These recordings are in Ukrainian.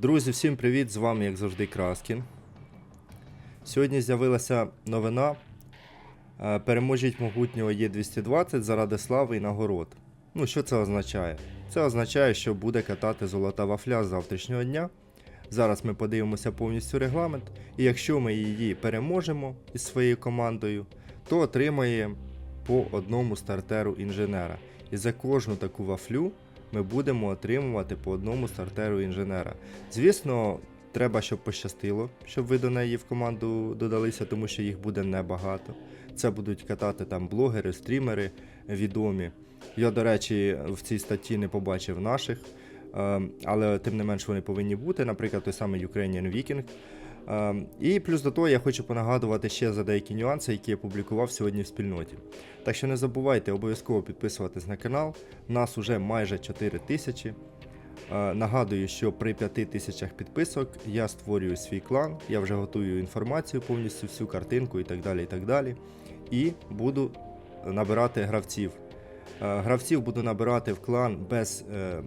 Друзі, всім привіт! З вами, як завжди, Краскін. Сьогодні з'явилася новина. Е, Переможіть могутнього Є220 заради слави і нагород. Ну, що це означає? Це означає, що буде катати золота вафля з завтрашнього дня. Зараз ми подивимося повністю регламент, і якщо ми її переможемо із своєю командою, то отримаємо по одному стартеру інженера. І за кожну таку вафлю ми будемо отримувати по одному стартеру інженера. Звісно, треба, щоб пощастило, щоб ви до неї в команду додалися, тому що їх буде небагато. Це будуть катати там блогери, стрімери відомі. Я, до речі, в цій статті не побачив наших, е, але тим не менш вони повинні бути, наприклад, той самий Ukrainian Viking. Е, І плюс до того я хочу понагадувати ще за деякі нюанси, які я публікував сьогодні в спільноті. Так що не забувайте обов'язково підписуватись на канал. Нас уже майже 4 тисячі. Е, Нагадую, що при 5 тисячах підписок я створюю свій клан, я вже готую інформацію повністю, всю картинку і так далі. І так далі. І буду набирати гравців. Е, Гравців буду набирати в клан без е,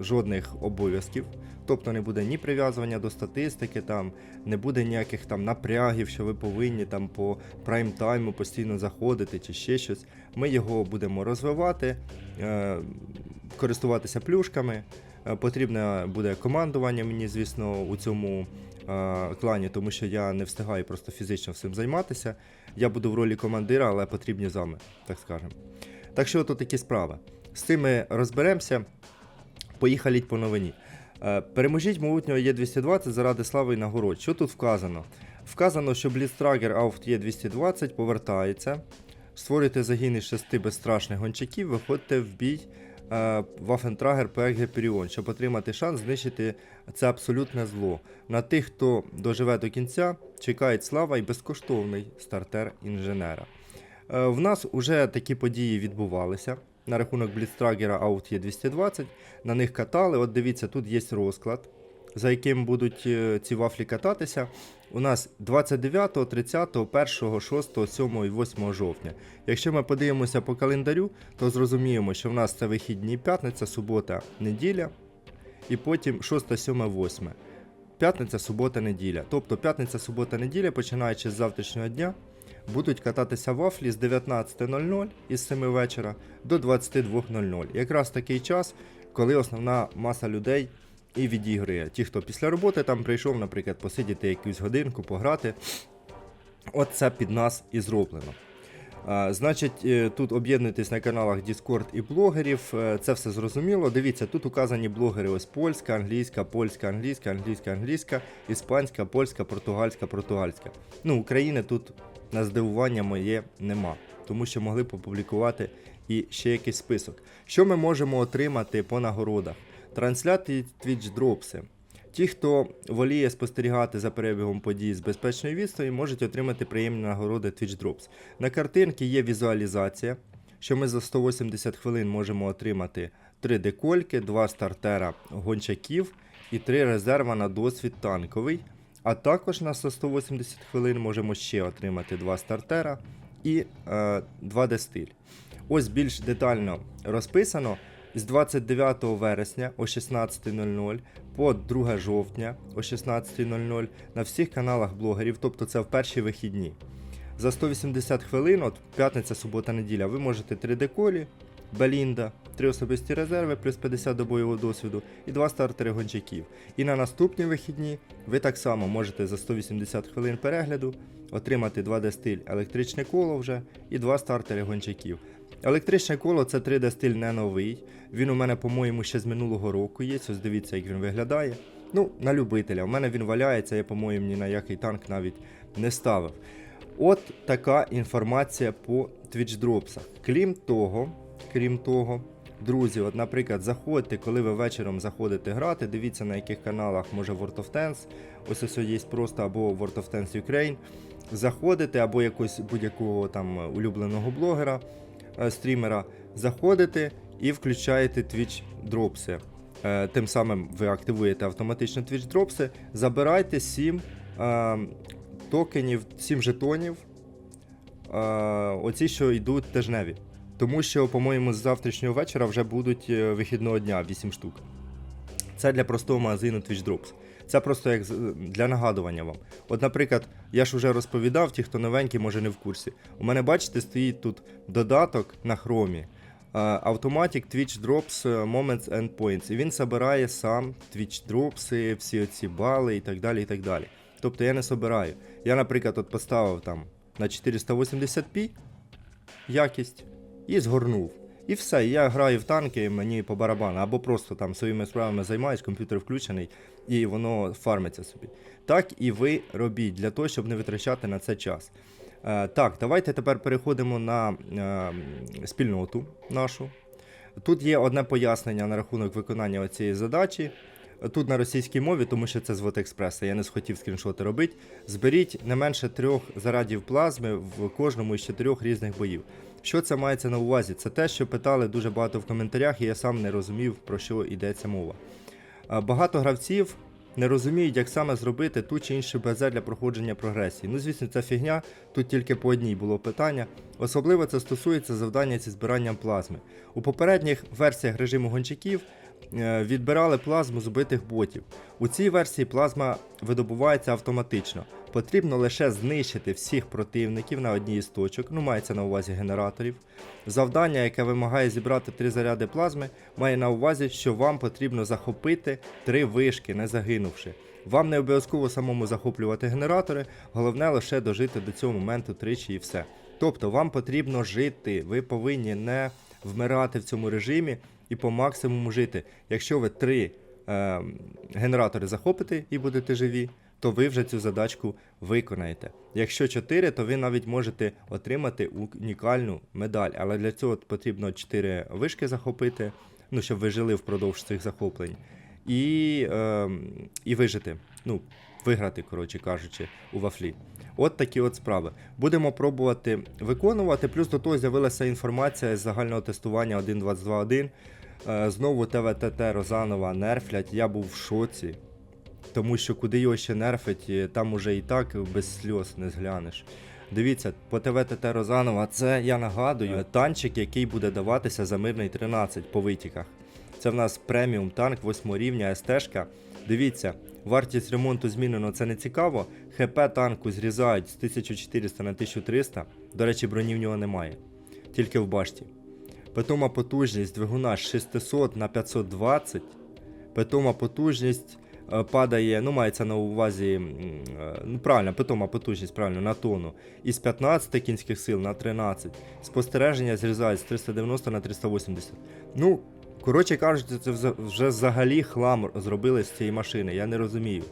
жодних обов'язків. Тобто не буде ні прив'язування до статистики, там не буде ніяких там напрягів, що ви повинні там по прайм-тайму постійно заходити чи ще щось. Ми його будемо розвивати, е, користуватися плюшками. Е, Потрібне буде командування мені, звісно, у цьому е, клані, тому що я не встигаю просто фізично всім займатися. Я буду в ролі командира, але потрібні зами, так скажемо. Так що тут такі справи. З цим ми розберемося. Поїхали по новині. Е, Переможіть могутнього Є220 заради слави і нагород. Що тут вказано? Вказано, що Бліцтрагер Ауфт Є220 повертається. Створюйте загін із шести безстрашних гончаків, виходьте в бій е, Вафентрагер PG Геперіон, щоб отримати шанс знищити це абсолютне зло. На тих, хто доживе до кінця, чекають слава і безкоштовний стартер інженера. Е, В нас вже такі події відбувалися. На рахунок Бліцтрагера Out є 220. На них катали. От дивіться, тут є розклад, за яким будуть е, ці вафлі кататися. У нас 29, 30, 1, 6, 7 і 8 жовтня. Якщо ми подивимося по календарю, то зрозуміємо, що в нас це вихідні п'ятниця, субота, неділя, і потім 6, 7, 8. П'ятниця, субота, неділя. Тобто п'ятниця, субота, неділя, починаючи з завтрашнього дня, будуть кататися вафлі з 19.00 із 7 вечора до 22.00. Якраз такий час, коли основна маса людей і відігрує. Ті, хто після роботи там прийшов, наприклад, посидіти якусь годинку, пограти. От це під нас і зроблено. Значить, е, тут об'єднуйтесь на каналах Discord і блогерів. е, Це все зрозуміло. Дивіться, тут указані блогери: ось польська, англійська, польська, англійська, англійська, англійська, іспанська, польська, португальська, португальська. Ну, України тут на здивування моє нема, тому що могли б опублікувати і ще якийсь список. Що ми можемо отримати по нагородах? Трансляти Twitch дропси. Ті, хто воліє спостерігати за перебігом подій з безпечної відстані, можуть отримати приємні нагороди Twitch Drops. На картинці є візуалізація, що ми за 180 хвилин можемо отримати 3 декольки, 2 стартера гончаків і 3 резерва на досвід танковий. А також на 180 хвилин можемо ще отримати 2 стартера і е, 2 дестиль. Ось більш детально розписано. З 29 вересня о 16.00 по 2 жовтня о 16.00 на всіх каналах блогерів, тобто це в перші вихідні. За 180 хвилин, от п'ятниця, субота, неділя, ви можете 3 деколі, Белінда, 3 особисті резерви плюс 50 до бойового досвіду і 2 стартери гончаків. І на наступні вихідні ви так само можете за 180 хвилин перегляду отримати 2D стиль електричне коло вже і 2 стартери гончаків. Електричне коло це 3D стиль не новий. Він у мене, по-моєму, ще з минулого року є. Ось дивіться, як він виглядає. Ну, на любителя. У мене він валяється, я, по-моєму, ні на який танк навіть не ставив. От така інформація по Twitch Dropsах. Крім того, крім того, друзі, от, наприклад, заходьте, коли ви вечором заходите грати, дивіться на яких каналах може World of Tanks, ось ось є просто або World of Tanks Ukraine. Заходите, або якогось будь-якого там улюбленого блогера, е, стрімера, заходите і включаєте Twitch дропси. Е, Тим самим ви активуєте автоматично Twitch дропси, забирайте 7 е, токенів, 7 жетонів, оці, що йдуть тижневі. Тому що, по-моєму, з завтрашнього вечора вже будуть е, вихідного дня 8 штук. Це для простого магазину Twitch Drops. Це просто як для нагадування вам. От, наприклад, я ж вже розповідав, ті, хто новенький, може не в курсі. У мене, бачите, стоїть тут додаток на хромі. е, Automatic Twitch Drops е, Moments and Points. І він забирає сам Twitch Drops, всі оці бали і так далі. і так далі. Тобто я не собираю. Я, наприклад, от поставив там на 480p якість і згорнув. І все, я граю в танки, мені по барабану, або просто там своїми справами займаюсь, комп'ютер включений, і воно фармиться собі. Так і ви робіть для того, щоб не витрачати на це час. Е, так, давайте тепер переходимо на е, спільноту нашу. Тут є одне пояснення на рахунок виконання цієї задачі. Тут на російській мові, тому що це з Вотекспреса, я не схотів скріншоти робити. Зберіть не менше трьох зарадів плазми в кожному із чотирьох різних боїв. Що це мається на увазі? Це те, що питали дуже багато в коментарях, і я сам не розумів, про що йдеться мова. Багато гравців не розуміють, як саме зробити ту чи іншу БЗ для проходження прогресії. Ну, звісно, це фігня, тут тільки по одній було питання. Особливо це стосується завдання зі збиранням плазми. У попередніх версіях режиму гончаків відбирали плазму з убитих ботів. У цій версії плазма видобувається автоматично. Потрібно лише знищити всіх противників на одній із точок, ну мається на увазі генераторів. Завдання, яке вимагає зібрати три заряди плазми, має на увазі, що вам потрібно захопити три вишки, не загинувши. Вам не обов'язково самому захоплювати генератори, головне лише дожити до цього моменту тричі і все. Тобто вам потрібно жити, ви повинні не вмирати в цьому режимі і по максимуму жити. Якщо ви три е, генератори захопите і будете живі, то ви вже цю задачку виконаєте. Якщо 4, то ви навіть можете отримати унікальну медаль. Але для цього потрібно 4 вишки захопити, ну, щоб ви жили впродовж цих захоплень. І, е, і вижити. Ну, виграти, коротше кажучи, у вафлі. От такі от справи. Будемо пробувати виконувати. Плюс до того з'явилася інформація з загального тестування 1.22.1. Е, Знову ТВТТ Розанова нерфлять. Я був в шоці. Тому що куди його ще нерфить, е, там уже і так без сльоз не зглянеш. Дивіться, по ТВ ТТ Розанова, це я нагадую, танчик, який буде даватися за мирний 13 по витіках. Це в нас преміум танк 8 рівня СТ-шка. Дивіться, вартість ремонту змінено, це не цікаво. ХП танку зрізають з 1400 на 1300. До речі, броні в нього немає. Тільки в башті. Питома потужність двигуна з 600 на 520. Питома потужність е, падає, ну мається на увазі, е, ну правильно, питома потужність, правильно, на тонну. Із 15 кінських сил на 13. Спостереження зрізають з 390 на 380. Ну, коротше кажучи, це вже взагалі хлам зробили з цієї машини, я не розумію.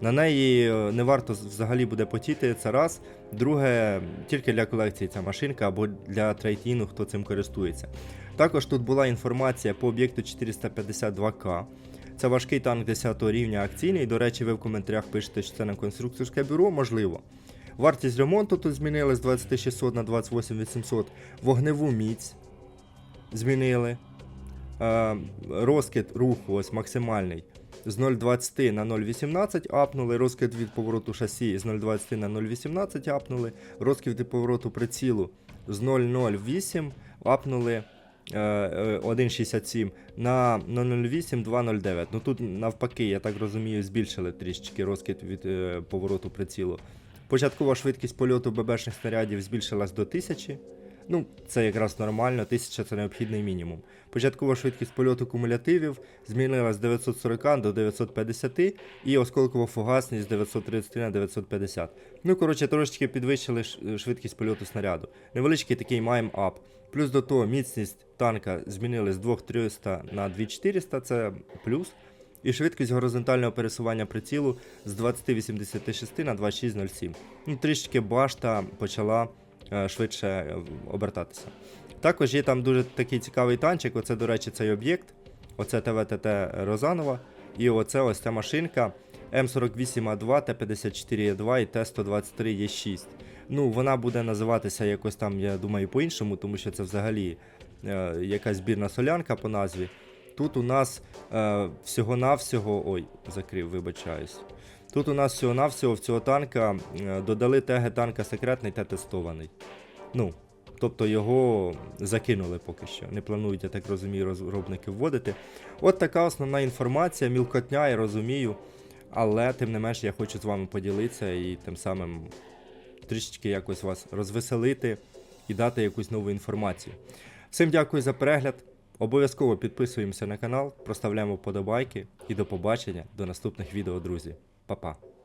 На неї е, не варто взагалі буде потіти, це раз. Друге, тільки для колекції ця машинка або для трейдіну, хто цим користується. Також тут була інформація по об'єкту 452К. Це важкий танк 10 рівня акційний. До речі, ви в коментарях пишете, що це на конструкторське бюро, можливо. Вартість ремонту тут змінили з 20600 на 28800. Вогневу міць змінили. Е, розкид руху ось максимальний з 0,20 на 0,18 апнули, розкид від повороту шасі з 0,20 на 0,18 апнули, розкид від повороту прицілу з 0,08 апнули е, е, 1,67 на 0,08 2,09. Ну тут навпаки, я так розумію, збільшили трішечки розкид від е, повороту прицілу. Початкова швидкість польоту ББшних снарядів збільшилась до 1000. Ну, це якраз нормально, 1000 це необхідний мінімум. Початкова швидкість польоту кумулятивів змінилась з 940 до 950 і осколкова фугасність з 933 на 950. Ну, коротше, трошечки підвищили швидкість польоту снаряду. Невеличкий такий маємо ап. Плюс до того міцність танка змінили з 2300 на 2400, це плюс. І швидкість горизонтального пересування прицілу з 2086 на 2607. Ну, трішки башта почала е, швидше е, обертатися. Також є там дуже такий цікавий танчик. Оце, до речі, цей об'єкт. Оце ТВТТ Розанова. І оце ось ця машинка М48А2, Т54Е2 і Т123Е6. Ну, вона буде називатися якось там, я думаю, по-іншому, тому що це взагалі е, якась збірна солянка по назві. Тут у нас е, всього-навсього. Ой, закрив, вибачаюсь. Тут у нас всього-навсього в цього танка е, додали теги танка секретний та тестований. Ну, Тобто його закинули поки що. Не планують, я так розумію, розробники вводити. От така основна інформація, мілкотня, я розумію. Але тим не менш я хочу з вами поділитися і тим самим трішечки якось вас розвеселити і дати якусь нову інформацію. Всім дякую за перегляд. Обов'язково підписуємося на канал, проставляємо вподобайки і до побачення до наступних відео, друзі. Pa, pa.